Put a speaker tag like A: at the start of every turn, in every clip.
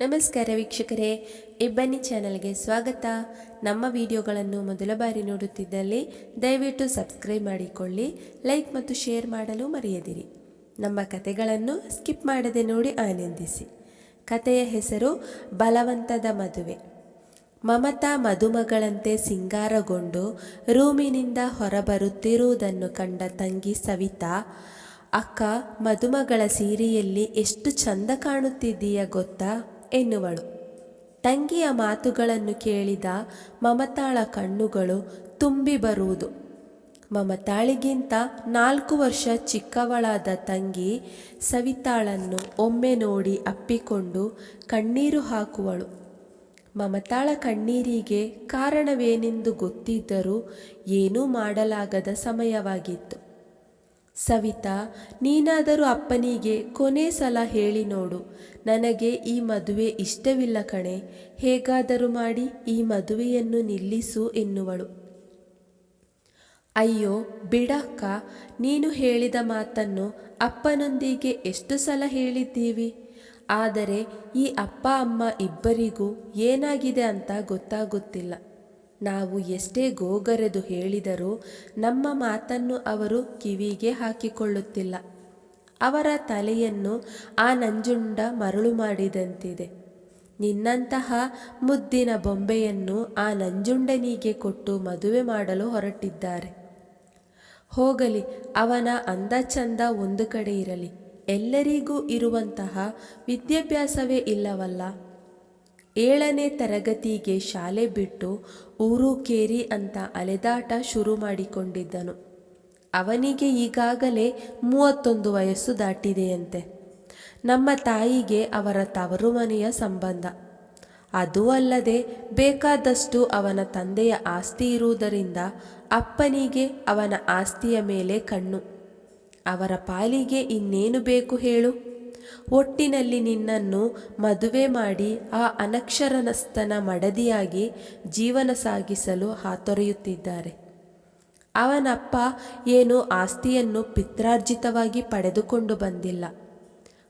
A: ನಮಸ್ಕಾರ ವೀಕ್ಷಕರೇ, ಇಬ್ಬನಿ ಚಾನಲ್ಗೆ ಸ್ವಾಗತ. ನಮ್ಮ ವಿಡಿಯೋಗಳನ್ನು ಮೊದಲ ಬಾರಿ ನೋಡುತ್ತಿದ್ದಲ್ಲಿ ದಯವಿಟ್ಟು ಸಬ್ಸ್ಕ್ರೈಬ್ ಮಾಡಿಕೊಳ್ಳಿ, ಲೈಕ್ ಮತ್ತು ಶೇರ್ ಮಾಡಲು ಮರೆಯದಿರಿ. ನಮ್ಮ ಕತೆಗಳನ್ನು ಸ್ಕಿಪ್ ಮಾಡದೆ ನೋಡಿ ಆನಂದಿಸಿ. ಕತೆಯ ಹೆಸರು ಬಲವಂತದ ಮದುವೆ. ಮಮತಾ ಮದುಮಗಳಂತೆ ಸಿಂಗಾರಗೊಂಡು ರೂಮಿನಿಂದ ಹೊರಬರುತ್ತಿರುವುದನ್ನು ಕಂಡ ತಂಗಿ ಸವಿತಾ, ಅಕ್ಕ, ಮದುಮಗಳ ಸೀರೆಯಲ್ಲಿ ಎಷ್ಟು ಚಂದ ಕಾಣುತ್ತಿದ್ದೀಯ ಗೊತ್ತಾ? ಎನ್ನುವಳು. ತಂಗಿಯ ಮಾತುಗಳನ್ನು ಕೇಳಿದ ಮಮತಾಳ ಕಣ್ಣುಗಳು ತುಂಬಿ ಬರುವುದು. ಮಮತಾಳಿಗಿಂತ ನಾಲ್ಕು ವರ್ಷ ಚಿಕ್ಕವಳಾದ ತಂಗಿ ಸವಿತಾಳನ್ನು ಒಮ್ಮೆ ನೋಡಿ ಅಪ್ಪಿಕೊಂಡು ಕಣ್ಣೀರು ಹಾಕುವಳು. ಮಮತಾಳ ಕಣ್ಣೀರಿಗೆ ಕಾರಣವೇನೆಂದು ಗೊತ್ತಿದ್ದರೂ ಏನೂ ಮಾಡಲಾಗದ ಸಮಯವಾಗಿತ್ತು. ಸವಿತಾ, ನೀನಾದರೂ ಅಪ್ಪನಿಗೆ ಕೊನೆ ಸಲ ಹೇಳಿ ನೋಡು. ನನಗೆ ಈ ಮದುವೆ ಇಷ್ಟವಿಲ್ಲ ಕಣೆ. ಹೇಗಾದರೂ ಮಾಡಿ ಈ ಮದುವೆಯನ್ನು ನಿಲ್ಲಿಸು ಎನ್ನುವಳು. ಅಯ್ಯೋ, ಬಿಡಕ್ಕ, ನೀನು ಹೇಳಿದ ಮಾತನ್ನು ಅಪ್ಪನೊಂದಿಗೆ ಎಷ್ಟು ಸಲ ಹೇಳಿದ್ದೀವಿ? ಆದರೆ ಈ ಅಪ್ಪ, ಅಮ್ಮ ಇಬ್ಬರಿಗೂ ಏನಾಗಿದೆ ಅಂತ ಗೊತ್ತಾಗುತ್ತಿಲ್ಲ. ನಾವು ಎಷ್ಟೇ ಗೋಗರೆದು ಹೇಳಿದರೂ ನಮ್ಮ ಮಾತನ್ನು ಅವರು ಕಿವಿಗೆ ಹಾಕಿಕೊಳ್ಳುತ್ತಿಲ್ಲ. ಅವರ ತಲೆಯನ್ನು ಆ ನಂಜುಂಡ ಮರಳು ಮಾಡಿದಂತಿದೆ. ನಿನ್ನಂತಹ ಮುದ್ದಿನ ಬೊಂಬೆಯನ್ನು ಆ ನಂಜುಂಡನಿಗೆ ಕೊಟ್ಟು ಮದುವೆ ಮಾಡಲು ಹೊರಟಿದ್ದಾರೆ. ಹೋಗಲಿ, ಅವನ ಅಂದ ಚಂದ ಒಂದು ಕಡೆ ಇರಲಿ. ಎಲ್ಲರಿಗೂ ಇರುವಂತಹ ವಿದ್ಯಾಭ್ಯಾಸವೇ ಇಲ್ಲವಲ್ಲ? ಏಳನೇ ತರಗತಿಗೆ ಶಾಲೆ ಬಿಟ್ಟು ಊರು ಕೇರಿ ಅಂತ ಅಲೆದಾಟ ಶುರು ಮಾಡಿಕೊಂಡಿದ್ದನು. ಅವನಿಗೆ ಈಗಾಗಲೇ ಮೂವತ್ತೊಂದು ವಯಸ್ಸು ದಾಟಿದೆಯಂತೆ. ನಮ್ಮ ತಾಯಿಗೆ ಅವರ ತವರು ಮನೆಯ ಸಂಬಂಧ. ಅದೂ ಅಲ್ಲದೆ ಬೇಕಾದಷ್ಟು ಅವನ ತಂದೆಯ ಆಸ್ತಿ ಇರುವುದರಿಂದ ಅಪ್ಪನಿಗೆ ಅವನ ಆಸ್ತಿಯ ಮೇಲೆ ಕಣ್ಣು. ಅವರ ಪಾಲಿಗೆ ಇನ್ನೇನು ಬೇಕು ಹೇಳು? ಒಟ್ಟಿನಲ್ಲಿ ನಿನ್ನನ್ನು ಮದುವೆ ಮಾಡಿ ಆ ಅನಕ್ಷರನಸ್ತನ ಮಡದಿಯಾಗಿ ಜೀವನ ಸಾಗಿಸಲು ಹಾತೊರೆಯುತ್ತಿದ್ದಾರೆ. ಅವನಪ್ಪ ಏನು ಆಸ್ತಿಯನ್ನು ಪಿತ್ರಾರ್ಜಿತವಾಗಿ ಪಡೆದುಕೊಂಡು ಬಂದಿಲ್ಲ.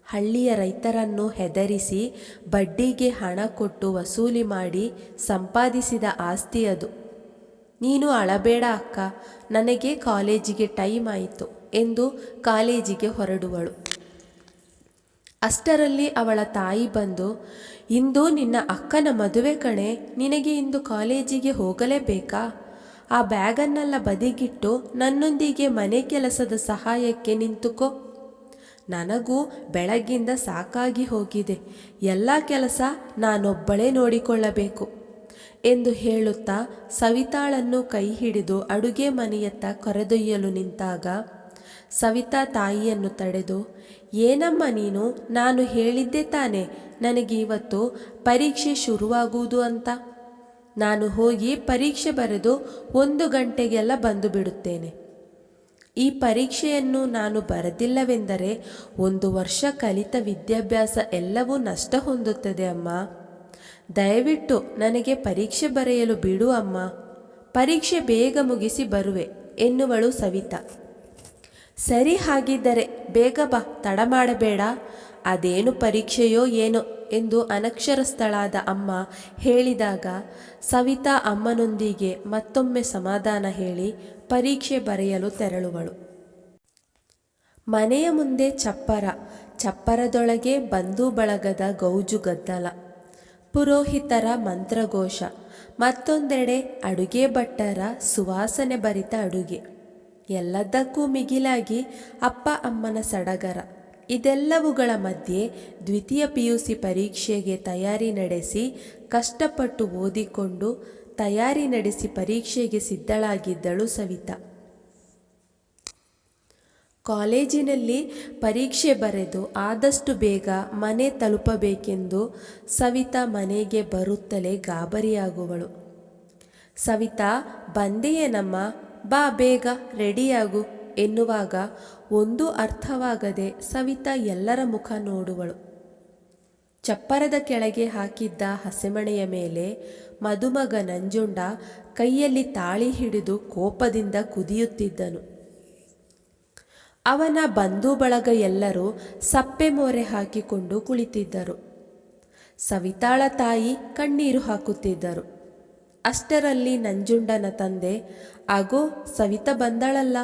A: ಹಳ್ಳಿಯ ರೈತರನ್ನು ಹೆದರಿಸಿ ಬಡ್ಡಿಗೆ ಹಣ ಕೊಟ್ಟು ವಸೂಲಿ ಮಾಡಿ ಸಂಪಾದಿಸಿದ ಆಸ್ತಿ ಅದು. ನೀನು ಅಳಬೇಡ ಅಕ್ಕ, ನನಗೆ ಕಾಲೇಜಿಗೆ ಟೈಮ್ ಆಯಿತು ಎಂದು ಕಾಲೇಜಿಗೆ ಹೊರಡುವಳು. ಅಷ್ಟರಲ್ಲಿ ಅವಳ ತಾಯಿ ಬಂದು, ಇಂದು ನಿನ್ನ ಅಕ್ಕನ ಮದುವೆ ಕಣೆ, ನಿನಗೆ ಇಂದು ಕಾಲೇಜಿಗೆ ಹೋಗಲೇಬೇಕಾ? ಆ ಬ್ಯಾಗನ್ನೆಲ್ಲ ಬದಿಗಿಟ್ಟು ನನ್ನೊಂದಿಗೆ ಮನೆ ಕೆಲಸದ ಸಹಾಯಕ್ಕೆ ನಿಂತುಕೋ. ನನಗೂ ಬೆಳಗ್ಗಿಂದ ಸಾಕಾಗಿ ಹೋಗಿದೆ. ಎಲ್ಲ ಕೆಲಸ ನಾನೊಬ್ಬಳೇ ನೋಡಿಕೊಳ್ಳಬೇಕು ಎಂದು ಹೇಳುತ್ತಾ ಸವಿತಾಳನ್ನು ಕೈ ಹಿಡಿದು ಅಡುಗೆ ಮನೆಯತ್ತ ಕರೆದೊಯ್ಯಲು ನಿಂತಾಗ, ಸವಿತಾ ತಾಯಿಯನ್ನು ತಡೆದು ಏನಮ್ಮ ನೀನು? ನಾನು ಹೇಳಿದ್ದೆ ತಾನೆ. ನನಗೆ ಇವತ್ತು ಪರೀಕ್ಷೆ ಶುರುವಾಗುವುದು ಅಂತ. ನಾನು ಹೋಗಿ ಪರೀಕ್ಷೆ ಬರೆದು ಒಂದು ಗಂಟೆಗೆಲ್ಲ ಬಂದು ಬಿಡುತ್ತೇನೆ. ಈ ಪರೀಕ್ಷೆಯನ್ನು ನಾನು ಬರೆದಿಲ್ಲವೆಂದರೆ ಒಂದು ವರ್ಷ ಕಲಿತ ವಿದ್ಯಾಭ್ಯಾಸ ಎಲ್ಲವೂ ನಷ್ಟ ಹೊಂದುತ್ತದೆ ಅಮ್ಮ. ದಯವಿಟ್ಟು ನನಗೆ ಪರೀಕ್ಷೆ ಬರೆಯಲು ಬಿಡು ಅಮ್ಮ. ಪರೀಕ್ಷೆ ಬೇಗ ಮುಗಿಸಿ ಬರುವೆ, ಎನ್ನುವಳು ಸವಿತಾ. ಸರಿ ಹಾಗಿದ್ದರೆ ಬೇಗ ಬಾ, ತಡ ಮಾಡಬೇಡ. ಅದೇನು ಪರೀಕ್ಷೆಯೋ ಏನೋ ಎಂದು ಅನಕ್ಷರಸ್ಥಳಾದ ಅಮ್ಮ ಹೇಳಿದಾಗ ಸವಿತಾ ಅಮ್ಮನೊಂದಿಗೆ ಮತ್ತೊಮ್ಮೆ ಸಮಾಧಾನ ಹೇಳಿ ಪರೀಕ್ಷೆ ಬರೆಯಲು ತೆರಳುವಳು. ಮನೆಯ ಮುಂದೆ ಚಪ್ಪರ, ಚಪ್ಪರದೊಳಗೆ ಬಂಧು ಬಳಗದ ಗೌಜು ಗದ್ದಲ, ಪುರೋಹಿತರ ಮಂತ್ರಘೋಷ, ಮತ್ತೊಂದೆಡೆ ಅಡುಗೆ ಭಟ್ಟರ ಸುವಾಸನೆ ಭರಿತ ಅಡುಗೆ. ಎಲ್ಲದಕ್ಕೂ ಮಿಗಿಲಾಗಿ ಅಪ್ಪ ಅಮ್ಮನ ಸಡಗರ. ಇದೆಲ್ಲವುಗಳ ಮಧ್ಯೆ ದ್ವಿತೀಯ ಪಿ ಯು ಸಿ ಪರೀಕ್ಷೆಗೆ ತಯಾರಿ ನಡೆಸಿ ಕಷ್ಟಪಟ್ಟು ಓದಿಕೊಂಡು ತಯಾರಿ ನಡೆಸಿ ಪರೀಕ್ಷೆಗೆ ಸಿದ್ಧಳಾಗಿದ್ದಳು ಸವಿತಾ. ಕಾಲೇಜಿನಲ್ಲಿ ಪರೀಕ್ಷೆ ಬರೆದು ಆದಷ್ಟು ಬೇಗ ಮನೆ ತಲುಪಬೇಕೆಂದು ಸವಿತಾ ಮನೆಗೆ ಬರುತ್ತಲೇ ಗಾಬರಿಯಾಗುವಳು. ಸವಿತಾ ಬಂದೆಯೇನಮ್ಮ ಬಾ ಬೇಗ, ರೆಡಿಯಾಗು ಎನ್ನುವಾಗ ಒಂದೂ ಅರ್ಥವಾಗದೆ ಸವಿತಾ ಎಲ್ಲರ ಮುಖ ನೋಡುವಳು. ಚಪ್ಪರದ ಕೆಳಗೆ ಹಾಕಿದ್ದ ಹಸೆಮಣೆಯ ಮೇಲೆ ಮದುಮಗ ನಂಜುಂಡ ಕೈಯಲ್ಲಿ ತಾಳಿ ಹಿಡಿದು ಕೋಪದಿಂದ ಕುದಿಯುತ್ತಿದ್ದನು. ಅವನ ಬಂಧು ಬಳಗ ಎಲ್ಲರೂ ಸಪ್ಪೆ ಮೋರೆ ಹಾಕಿಕೊಂಡು ಕುಳಿತಿದ್ದರು. ಸವಿತಾಳ ತಾಯಿ ಕಣ್ಣೀರು ಹಾಕುತ್ತಿದ್ದರು. ಅಷ್ಟರಲ್ಲಿ ನಂಜುಂಡನ ತಂದೆ ಆಗೋ ಸವಿತ ಬಂದಳಲ್ಲ,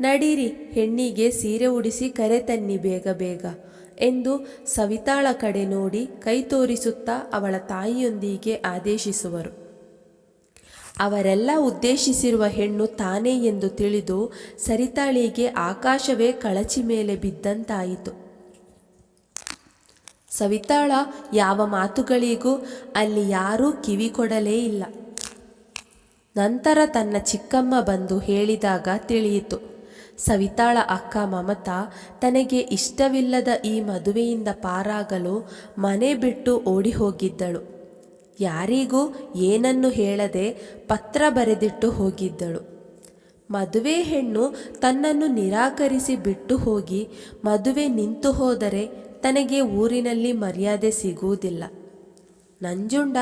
A: ನಡೀರಿ, ಹೆಣ್ಣಿಗೆ ಸೀರೆ ಉಡಿಸಿ ಕರೆ ತನ್ನಿ ಬೇಗ ಬೇಗ, ಎಂದು ಸವಿತಾಳ ಕಡೆ ನೋಡಿ ಕೈ ತೋರಿಸುತ್ತಾ ಅವಳ ತಾಯಿಯೊಂದಿಗೆ ಆದೇಶಿಸುವರು. ಅವರೆಲ್ಲ ಉದ್ದೇಶಿಸಿರುವ ಹೆಣ್ಣು ತಾನೇ ಎಂದು ತಿಳಿದು ಸರಿತಾಳಿಗೆ ಆಕಾಶವೇ ಕಳಚಿ ಮೇಲೆ ಬಿದ್ದಂತಾಯಿತು. ಸವಿತಾಳ ಯಾವ ಮಾತುಗಳಿಗೂ ಅಲ್ಲಿ ಯಾರೂ ಕಿವಿ ಕೊಡಲೇ ಇಲ್ಲ. ನಂತರ ತನ್ನ ಚಿಕ್ಕಮ್ಮ ಬಂದು ಹೇಳಿದಾಗ ತಿಳಿಯಿತು. ಸವಿತಾಳ ಅಕ್ಕ ಮಮತಾ ತನಗೆ ಇಷ್ಟವಿಲ್ಲದ ಈ ಮದುವೆಯಿಂದ ಪಾರಾಗಲು ಮನೆ ಬಿಟ್ಟು ಓಡಿ ಹೋಗಿದ್ದಳು ಯಾರಿಗೂ ಏನನ್ನು ಹೇಳದೆ ಪತ್ರ ಬರೆದಿಟ್ಟು ಹೋಗಿದ್ದಳು. ಮದುವೆ ಹೆಣ್ಣು ತನ್ನನ್ನು ನಿರಾಕರಿಸಿ ಬಿಟ್ಟು ಹೋಗಿ ಮದುವೆ ನಿಂತು ಹೋದರೆ ತನಗೆ ಊರಿನಲ್ಲಿ ಮರ್ಯಾದೆ ಸಿಗುವುದಿಲ್ಲ. ನಂಜುಂಡ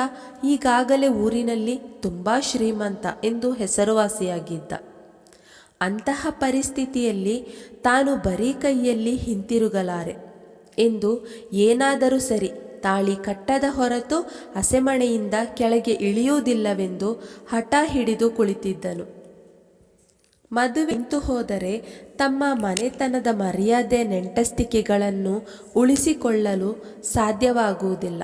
A: ಈಗಾಗಲೇ ಊರಿನಲ್ಲಿ ತುಂಬ ಶ್ರೀಮಂತ ಎಂದು ಹೆಸರುವಾಸಿಯಾಗಿದ್ದ. ಅಂತಹ ಪರಿಸ್ಥಿತಿಯಲ್ಲಿ ತಾನು ಬರೀ ಕೈಯಲ್ಲಿ ಹಿಂತಿರುಗಲಾರೆ ಎಂದು ಏನಾದರೂ ಸರಿ ತಾಳಿ ಕಟ್ಟದ ಹೊರತು ಹಸೆಮಣೆಯಿಂದ ಕೆಳಗೆ ಇಳಿಯುವುದಿಲ್ಲವೆಂದು ಹಠ ಹಿಡಿದು ಕುಳಿತಿದ್ದನು. ಮದುವೆ ನಿಂತು ಹೋದರೆ ತಮ್ಮ ಮನೆತನದ ಮರ್ಯಾದೆ ನೆಂಟಸ್ತಿಕೆಗಳನ್ನು ಉಳಿಸಿಕೊಳ್ಳಲು ಸಾಧ್ಯವಾಗುವುದಿಲ್ಲ.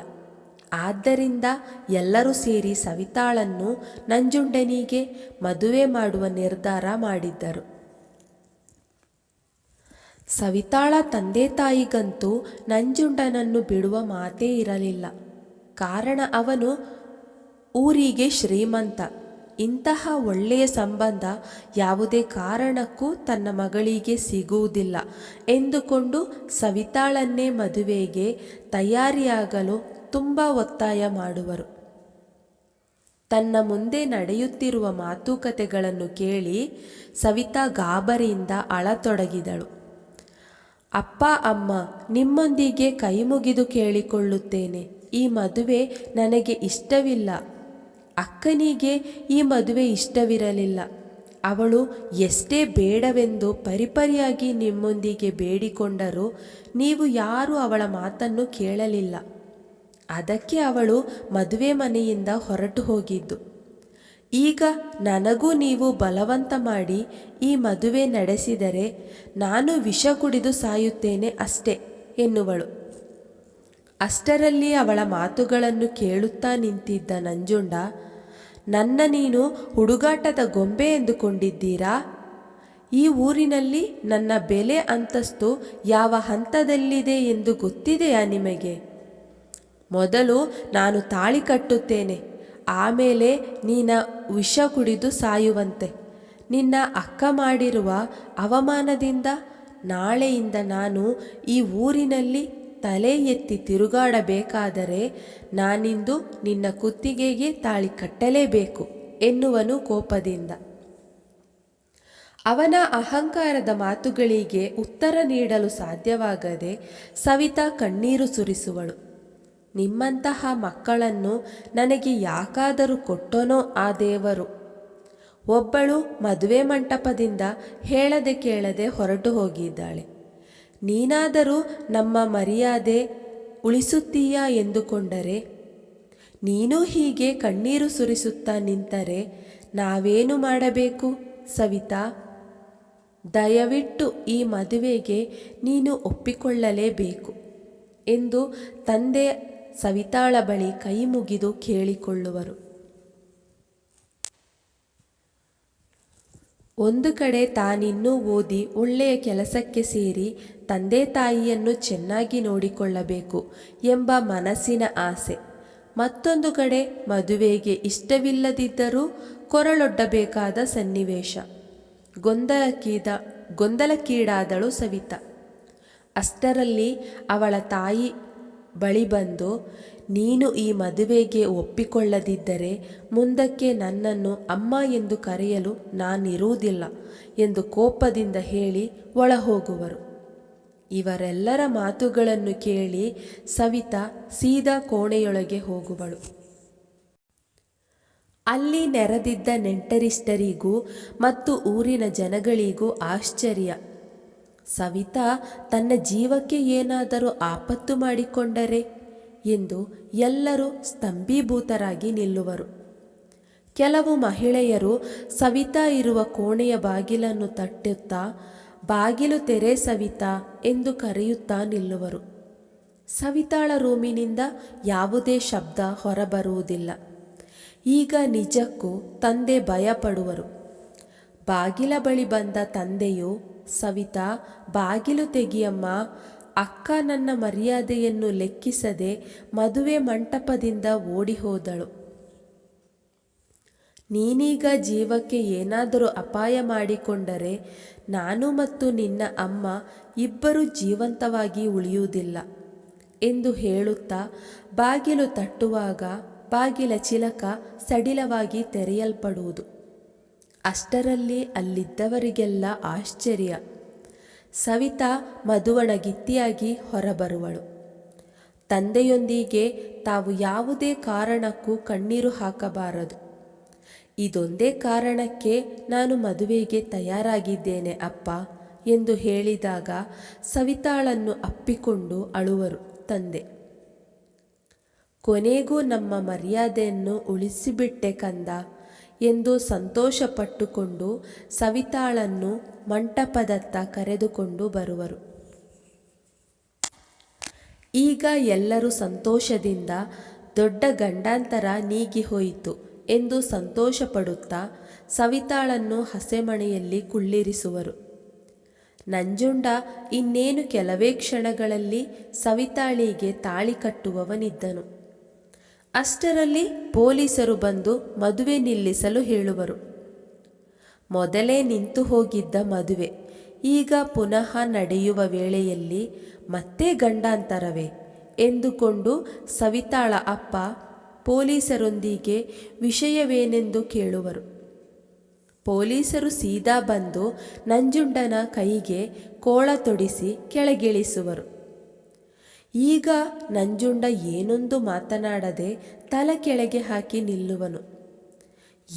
A: ಆದ್ದರಿಂದ ಎಲ್ಲರೂ ಸೇರಿ ಸವಿತಾಳನ್ನು ನಂಜುಂಡನಿಗೆ ಮದುವೆ ಮಾಡುವ ನಿರ್ಧಾರ ಮಾಡಿದ್ದರು. ಸವಿತಾಳ ತಂದೆ ತಾಯಿಗಂತೂ ನಂಜುಂಡನನ್ನು ಬಿಡುವ ಮಾತೇ ಇರಲಿಲ್ಲ. ಕಾರಣ ಅವನು ಊರಿಗೆ ಶ್ರೀಮಂತ. ಇಂತಹ ಒಳ್ಳೆಯ ಸಂಬಂಧ ಯಾವುದೇ ಕಾರಣಕ್ಕೂ ತನ್ನ ಮಗಳಿಗೆ ಸಿಗುವುದಿಲ್ಲ. ಎಂದುಕೊಂಡು ಸವಿತಾಳನ್ನೇ ಮದುವೆಗೆ ತಯಾರಿಯಾಗಲು ತುಂಬ ಒತ್ತಾಯ ಮಾಡುವರು. ತನ್ನ ಮುಂದೆ ನಡೆಯುತ್ತಿರುವ ಮಾತುಕತೆಗಳನ್ನು ಕೇಳಿ ಸವಿತಾ ಗಾಬರಿಯಿಂದ ಅಳತೊಡಗಿದಳು. ಅಪ್ಪ, ಅಮ್ಮ, ನಿಮ್ಮೊಂದಿಗೆ ಕೈ ಮುಗಿದು ಕೇಳಿಕೊಳ್ಳುತ್ತೇನೆ. ಈ ಮದುವೆ ನನಗೆ ಇಷ್ಟವಿಲ್ಲ. ಅಕ್ಕನಿಗೆ ಈ ಮದುವೆ ಇಷ್ಟವಿರಲಿಲ್ಲ. ಅವಳು ಎಷ್ಟೇ ಬೇಡವೆಂದು ಪರಿಪರಿಯಾಗಿ ನಿಮ್ಮೊಂದಿಗೆ ಬೇಡಿಕೊಂಡರೂ ನೀವು ಯಾರೂ ಅವಳ ಮಾತನ್ನು ಕೇಳಲಿಲ್ಲ. ಅದಕ್ಕೆ ಅವಳು ಮದುವೆ ಮನೆಯಿಂದ ಹೊರಟು ಹೋಗಿದ್ದು. ಈಗ ನನಗೂ ನೀವು ಬಲವಂತ ಮಾಡಿ ಈ ಮದುವೆ ನಡೆಸಿದರೆ ನಾನು ವಿಷ ಕುಡಿದು ಸಾಯುತ್ತೇನೆ ಅಷ್ಟೇ, ಎನ್ನುವಳು. ಅಷ್ಟರಲ್ಲಿ ಅವಳ ಮಾತುಗಳನ್ನು ಕೇಳುತ್ತಾ ನಿಂತಿದ್ದ ನಂಜುಂಡ, ನನ್ನ ನೀನು ಹುಡುಗಾಟದ ಗೊಂಬೆ ಎಂದುಕೊಂಡಿದ್ದೀರಾ? ಈ ಊರಿನಲ್ಲಿ ನನ್ನ ಬೆಲೆ ಅಂತಸ್ತು ಯಾವ ಹಂತದಲ್ಲಿದೆ ಎಂದು ಗೊತ್ತಿದೆಯಾ ನಿಮಗೆ? ಮೊದಲು ನಾನು ತಾಳಿ ಕಟ್ಟುತ್ತೇನೆ. ಆಮೇಲೆ ನೀನ ವಿಷ ಕುಡಿದು ಸಾಯುವಂತೆ. ನಿನ್ನ ಅಕ್ಕ ಮಾಡಿರುವ ಅವಮಾನದಿಂದ ನಾಳೆಯಿಂದ ನಾನು ಈ ಊರಿನಲ್ಲಿ ತಲೆ ಎತ್ತಿ ತಿರುಗಾಡಬೇಕಾದರೆ ನಾನಿಂದು ನಿನ್ನ ಕುತ್ತಿಗೆಗೆ ತಾಳಿ ಕಟ್ಟಲೇಬೇಕು ಎನ್ನುವನು ಕೋಪದಿಂದ. ಅವನ ಅಹಂಕಾರದ ಮಾತುಗಳಿಗೆ ಉತ್ತರ ನೀಡಲು ಸಾಧ್ಯವಾಗದೆ ಸವಿತಾ ಕಣ್ಣೀರು ಸುರಿಸುವಳು. ನಿಮ್ಮಂತಹ ಮಕ್ಕಳನ್ನು ನನಗೆ ಯಾಕಾದರೂ ಕೊಟ್ಟನೋ ಆ ದೇವರು. ಒಬ್ಬಳು ಮದುವೆ ಮಂಟಪದಿಂದ ಹೇಳದೆ ಕೇಳದೆ ಹೊರಟು ಹೋಗಿದ್ದಾಳೆ. ನೀನಾದರೂ ನಮ್ಮ ಮರ್ಯಾದೆ ಉಳಿಸುತ್ತೀಯಾ ಎಂದುಕೊಂಡರೆ, ನೀನು ಹೀಗೆ ಕಣ್ಣೀರು ಸುರಿಸುತ್ತಾ ನಿಂತರೆ ನಾವೇನು ಮಾಡಬೇಕು ಸವಿತಾ? ದಯವಿಟ್ಟು ಈ ಮದುವೆಗೆ ನೀನು ಒಪ್ಪಿಕೊಳ್ಳಲೇಬೇಕು ಎಂದು ತಂದೆ ಸವಿತಾಳ ಬಳಿ ಕೈ ಮುಗಿದು ಕೇಳಿಕೊಳ್ಳುವರು. ಒಂದು ಕಡೆ ತಾನಿನ್ನೂ ಓದಿ ಒಳ್ಳೆಯ ಕೆಲಸಕ್ಕೆ ಸೇರಿ ತಂದೆ ತಾಯಿಯನ್ನು ಚೆನ್ನಾಗಿ ನೋಡಿಕೊಳ್ಳಬೇಕು ಎಂಬ ಮನಸ್ಸಿನ ಆಸೆ. ಮತ್ತೊಂದು ಕಡೆ ಮದುವೆಗೆ ಇಷ್ಟವಿಲ್ಲದಿದ್ದರೂ ಕೊರಳೊಡ್ಡಬೇಕಾದ ಸನ್ನಿವೇಶ. ಗೊಂದಲಕ್ಕೀದ, ಗೊಂದಲಕ್ಕೀಡಾದಳು ಸವಿತಾ. ಅಷ್ಟರಲ್ಲಿ ಅವಳ ತಾಯಿ ಬಳಿ ಬಂದು, ನೀನು ಈ ಮದುವೆಗೆ ಒಪ್ಪಿಕೊಳ್ಳದಿದ್ದರೆ ಮುಂದಕ್ಕೆ ನನ್ನನ್ನು ಅಮ್ಮ ಎಂದು ಕರೆಯಲು ನಾನಿರುವುದಿಲ್ಲ ಎಂದು ಕೋಪದಿಂದ ಹೇಳಿ ಒಳಹೋಗುವರು. ಇವರೆಲ್ಲರ ಮಾತುಗಳನ್ನು ಕೇಳಿ ಸವಿತಾ ಸೀದಾ ಕೋಣೆಯೊಳಗೆ ಹೋಗುವಳು. ಅಲ್ಲಿ ನೆರೆದಿದ್ದ ನೆಂಟರಿಷ್ಟರಿಗೂ ಮತ್ತು ಊರಿನ ಜನಗಳಿಗೂ ಆಶ್ಚರ್ಯ. ಸವಿತಾ, ತನ್ನ ಜೀವಕ್ಕೆ ಏನಾದರೂ ಆಪತ್ತು ಮಾಡಿಕೊಂಡರೆ ಎಂದು ಎಲ್ಲರೂ ಸ್ತಂಭೀಭೂತರಾಗಿ ನಿಲ್ಲುವರು. ಕೆಲವು ಮಹಿಳೆಯರು ಸವಿತಾ ಇರುವ ಕೋಣೆಯ ಬಾಗಿಲನ್ನು ತಟ್ಟುತ್ತಾ, ಬಾಗಿಲು ತೆರೆ ಸವಿತಾ ಎಂದು ಕರೆಯುತ್ತಾ ನಿಲ್ಲುವರು. ಸವಿತಾಳ ರೂಮಿನಿಂದ ಯಾವುದೇ ಶಬ್ದ ಹೊರಬರುವುದಿಲ್ಲ. ಈಗ ನಿಜಕ್ಕೂ ತಂದೆ ಭಯಪಡುವರು. ಬಾಗಿಲ ಬಳಿ ಬಂದ ತಂದೆಯು ಸವಿತಾ, ಬಾಗಿಲು ತೆಗಿಯಮ್ಮ, ಅಕ್ಕ ನನ್ನ ಮರ್ಯಾದೆಯನ್ನು ಲೆಕ್ಕಿಸದೆ ಮದುವೆ ಮಂಟಪದಿಂದ ಓಡಿ ಹೋದಳು ನೀನೀಗ ಜೀವಕ್ಕೆ ಏನಾದರೂ ಅಪಾಯ ಮಾಡಿಕೊಂಡರೆ ನಾನು ಮತ್ತು ನಿನ್ನ ಅಮ್ಮ ಇಬ್ಬರು ಜೀವಂತವಾಗಿ ಉಳಿಯುವುದಿಲ್ಲ ಎಂದು ಹೇಳುತ್ತಾ ಬಾಗಿಲು ತಟ್ಟುವಾಗ ಬಾಗಿಲ ಚಿಲಕ ಸಡಿಲವಾಗಿ ತೆರೆಯಲ್ಪಡುವುದು. ಅಷ್ಟರಲ್ಲಿ ಅಲ್ಲಿದ್ದವರಿಗೆಲ್ಲ ಆಶ್ಚರ್ಯ. ಸವಿತಾ ಮಧುವಣಗಿತ್ತಿಯಾಗಿ ಹೊರಬರುವಳು. ತಂದೆಯೊಂದಿಗೆ ತಾವು ಯಾವುದೇ ಕಾರಣಕ್ಕೂ ಕಣ್ಣೀರು ಹಾಕಬಾರದು. ಇದೊಂದೇ ಕಾರಣಕ್ಕೆ ನಾನು ಮದುವೆಗೆ ತಯಾರಾಗಿದ್ದೇನೆ ಅಪ್ಪ ಎಂದು ಹೇಳಿದಾಗ ಸವಿತಾಳನ್ನು ಅಪ್ಪಿಕೊಂಡು ಅಳುವರು ತಂದೆ. ಕೊನೆಗೂ ನಮ್ಮ ಮರ್ಯಾದೆಯನ್ನು ಉಳಿಸಿಬಿಟ್ಟೆ ಕಂದ. ಎಂದು ಸಂತೋಷಪಟ್ಟುಕೊಂಡು ಸವಿತಾಳನ್ನು ಮಂಟಪದತ್ತ ಕರೆದುಕೊಂಡು ಬರುವರು. ಈಗ ಎಲ್ಲರೂ ಸಂತೋಷದಿಂದ ದೊಡ್ಡ ಗಂಡಾಂತರ ನೀಗಿ ಹೋಯಿತು ಎಂದು ಸಂತೋಷಪಡುತ್ತಾ ಸವಿತಾಳನ್ನು ಹಸೆಮಣೆಯಲ್ಲಿ ಕುಳ್ಳಿರಿಸುವರು. ನಂಜುಂಡ ಇನ್ನೇನು ಕೆಲವೇ ಕ್ಷಣಗಳಲ್ಲಿ ಸವಿತಾಳಿಗೆ ತಾಳಿ ಕಟ್ಟುವವನಿದ್ದನು. ಅಷ್ಟರಲ್ಲಿ ಪೊಲೀಸರು ಬಂದು ಮದುವೆ ನಿಲ್ಲಿಸಲು ಹೇಳುವರು. ಮೊದಲೇ ನಿಂತು ಹೋಗಿದ್ದ ಮದುವೆ. ಈಗ ಪುನಃ ನಡೆಯುವ ವೇಳೆಯಲ್ಲಿ ಮತ್ತೆ ಗಂಡಾಂತರವೇ ಎಂದುಕೊಂಡು ಸವಿತಾಳ ಅಪ್ಪ ಪೊಲೀಸರೊಂದಿಗೆ ವಿಷಯವೇನೆಂದು ಕೇಳುವರು. ಪೊಲೀಸರು ಸೀದಾ ಬಂದು ನಂಜುಂಡನ ಕೈಗೆ ಕೋಳ ತೊಡಿಸಿ ಕೆಳಗಿಳಿಸುವರು. ಈಗ ನಂಜುಂಡ ಏನೊಂದು ಮಾತನಾಡದೆ ತಲೆ ಕೆಳಗೆ ಹಾಕಿ ನಿಲ್ಲುವನು.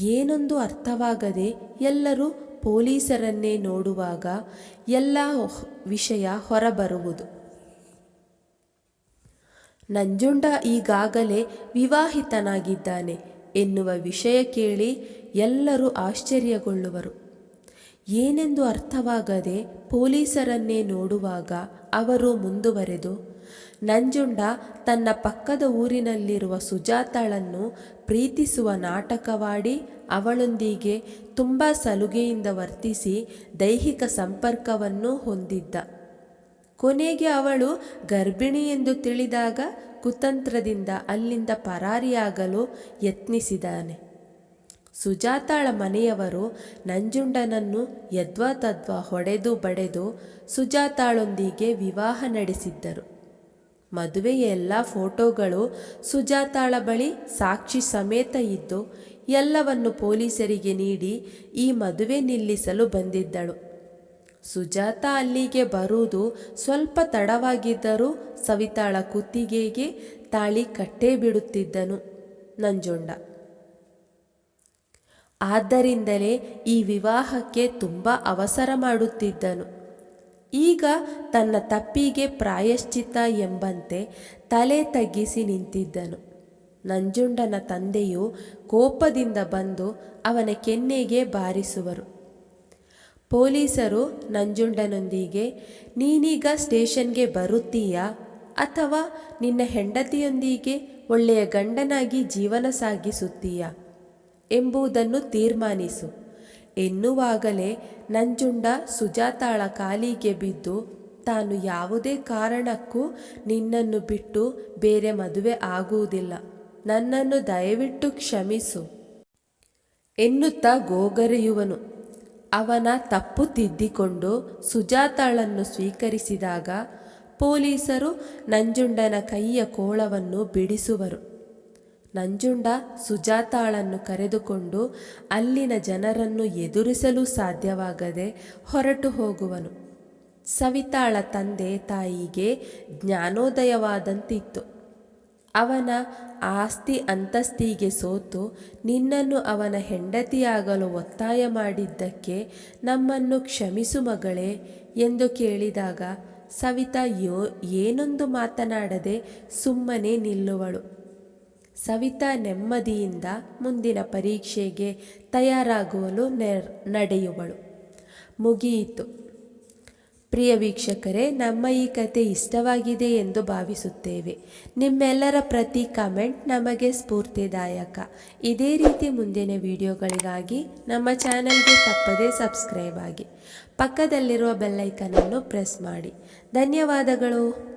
A: ಏನೊಂದು ಅರ್ಥವಾಗದೆ ಎಲ್ಲರೂ ಪೊಲೀಸರನ್ನೇ ನೋಡುವಾಗ ಎಲ್ಲ ವಿಷಯ ಹೊರಬರುವುದು. ನಂಜುಂಡ ಈಗಾಗಲೇ ವಿವಾಹಿತನಾಗಿದ್ದಾನೆ ಎನ್ನುವ ವಿಷಯ ಕೇಳಿ ಎಲ್ಲರೂ ಆಶ್ಚರ್ಯಗೊಳ್ಳುವರು. ಏನೆಂದು ಅರ್ಥವಾಗದೆ ಪೊಲೀಸರನ್ನೇ ನೋಡುವಾಗ ಅವರು ಮುಂದುವರೆದು ನಂಜುಂಡ ತನ್ನ ಪಕ್ಕದ ಊರಿನಲ್ಲಿರುವ ಸುಜಾತಾಳನ್ನು ಪ್ರೀತಿಸುವ ನಾಟಕವಾಡಿ ಅವಳೊಂದಿಗೆ ತುಂಬ ಸಲುಗೆಯಿಂದ ವರ್ತಿಸಿ ದೈಹಿಕ ಸಂಪರ್ಕವನ್ನು ಹೊಂದಿದ್ದ. ಕೊನೆಗೆ ಅವಳು ಗರ್ಭಿಣಿ ಎಂದು ತಿಳಿದಾಗ ಕುತಂತ್ರದಿಂದ ಅಲ್ಲಿಂದ ಪರಾರಿಯಾಗಲು ಯತ್ನಿಸಿದಾನೆ. ಸುಜಾತಾಳ ಮನೆಯವರು ನಂಜುಂಡನನ್ನು ಯದ್ವಾ ತದ್ವಾ ಹೊಡೆದು ಬಡೆದು ಸುಜಾತಾಳೊಂದಿಗೆ ವಿವಾಹ ನಡೆಸಿದ್ದರು. ಮದುವೆಯ ಎಲ್ಲ ಫೋಟೋಗಳು ಸುಜಾತಾಳ ಬಳಿ ಸಾಕ್ಷಿ ಸಮೇತ ಇದ್ದು, ಎಲ್ಲವನ್ನು ಪೊಲೀಸರಿಗೆ ನೀಡಿ ಈ ಮದುವೆ ನಿಲ್ಲಿಸಲು ಬಂದಿದ್ದಳು. ಸುಜಾತ ಅಲ್ಲಿಗೆ ಬರುವುದು ಸ್ವಲ್ಪ ತಡವಾಗಿದ್ದರೂ ಸವಿತಾಳ ಕುತ್ತಿಗೆಗೆ ತಾಳಿ ಕಟ್ಟೇ ಬಿಡುತ್ತಿದ್ದನು ನಂಜುಂಡ. ಆದ್ದರಿಂದಲೇ ಈ ವಿವಾಹಕ್ಕೆ ತುಂಬ ಅವಸರ ಮಾಡುತ್ತಿದ್ದನು. ಈಗ ತನ್ನ ತಪ್ಪಿಗೆ ಪ್ರಾಯಶ್ಚಿತ್ತ ಎಂಬಂತೆ ತಲೆ ತಗ್ಗಿಸಿ ನಿಂತಿದ್ದನು. ನಂಜುಂಡನ ತಂದೆಯು ಕೋಪದಿಂದ ಬಂದು ಅವನ ಕೆನ್ನೆಗೆ ಬಾರಿಸುವರು. ಪೊಲೀಸರು ನಂಜುಂಡನೊಂದಿಗೆ, ನೀನೀಗ ಸ್ಟೇಷನ್ಗೆ ಬರುತ್ತೀಯಾ? ಅಥವಾ ನಿನ್ನ ಹೆಂಡತಿಯೊಂದಿಗೆ ಒಳ್ಳೆಯ ಗಂಡನಾಗಿ ಜೀವನ ಸಾಗಿಸುತ್ತೀಯಾ? ಎಂಬುದನ್ನು ತೀರ್ಮಾನಿಸು. ಎನ್ನುವಾಗಲೇ ನಂಜುಂಡ ಸುಜಾತಾಳ ಕಾಲಿಗೆ ಬಿದ್ದು, ತಾನು ಯಾವುದೇ ಕಾರಣಕ್ಕೂ ನಿನ್ನನ್ನು ಬಿಟ್ಟು ಬೇರೆ ಮದುವೆ ಆಗುವುದಿಲ್ಲ. ನನ್ನನ್ನು ದಯವಿಟ್ಟು ಕ್ಷಮಿಸು. ಎನ್ನುತ್ತಾ ಗೋಗರೆಯುವನು. ಅವನ ತಪ್ಪು ತಿದ್ದಿಕೊಂಡು ಸುಜಾತಾಳನ್ನು ಸ್ವೀಕರಿಸಿದಾಗ ಪೊಲೀಸರು ನಂಜುಂಡನ ಕೈಯ ಕೋಳವನ್ನು ಬಿಡಿಸುವರು. ನಂಜುಂಡ ಸುಜಾತಾಳನ್ನು ಕರೆದುಕೊಂಡು ಅಲ್ಲಿನ ಜನರನ್ನು ಎದುರಿಸಲು ಸಾಧ್ಯವಾಗದೆ ಹೊರಟು ಹೋಗುವನು. ಸವಿತಾಳ ತಂದೆ ತಾಯಿಗೆ ಜ್ಞಾನೋದಯವಾದಂತಿತ್ತು. ಅವನ ಆಸ್ತಿ ಅಂತಸ್ತಿಗೆ ಸೋತು ನಿನ್ನನ್ನು ಅವನ ಹೆಂಡತಿಯಾಗಲು ಒತ್ತಾಯ ಮಾಡಿದ್ದಕ್ಕೆ ನಮ್ಮನ್ನು ಕ್ಷಮಿಸು ಮಗಳೇ ಎಂದು ಕೇಳಿದಾಗ ಸವಿತಾ ಯೋ, ಏನೊಂದು ಮಾತನಾಡದೆ ಸುಮ್ಮನೆ ನಿಲ್ಲುವಳು. ಸವಿತಾ ನೆಮ್ಮದಿಯಿಂದ ಮುಂದಿನ ಪರೀಕ್ಷೆಗೆ ತಯಾರಾಗುವಲು ನಡೆಯುವಳು. ಮುಗಿಯಿತು. ಪ್ರಿಯ ವೀಕ್ಷಕರೇ, ನಮ್ಮ ಈ ಕತೆ ಇಷ್ಟವಾಗಿದೆ ಎಂದು ಭಾವಿಸುತ್ತೇವೆ. ನಿಮ್ಮೆಲ್ಲರ ಪ್ರತಿ ಕಮೆಂಟ್ ನಮಗೆ ಸ್ಫೂರ್ತಿದಾಯಕ. ಇದೇ ರೀತಿ ಮುಂದಿನ ವಿಡಿಯೋಗಳಿಗಾಗಿ ನಮ್ಮ ಚಾನಲ್ಗೆ ತಪ್ಪದೇ ಸಬ್ಸ್ಕ್ರೈಬ್ ಆಗಿ. ಪಕ್ಕದಲ್ಲಿರುವ ಬೆಲ್ಲೈಕನನ್ನು ಪ್ರೆಸ್ ಮಾಡಿ. ಧನ್ಯವಾದಗಳು.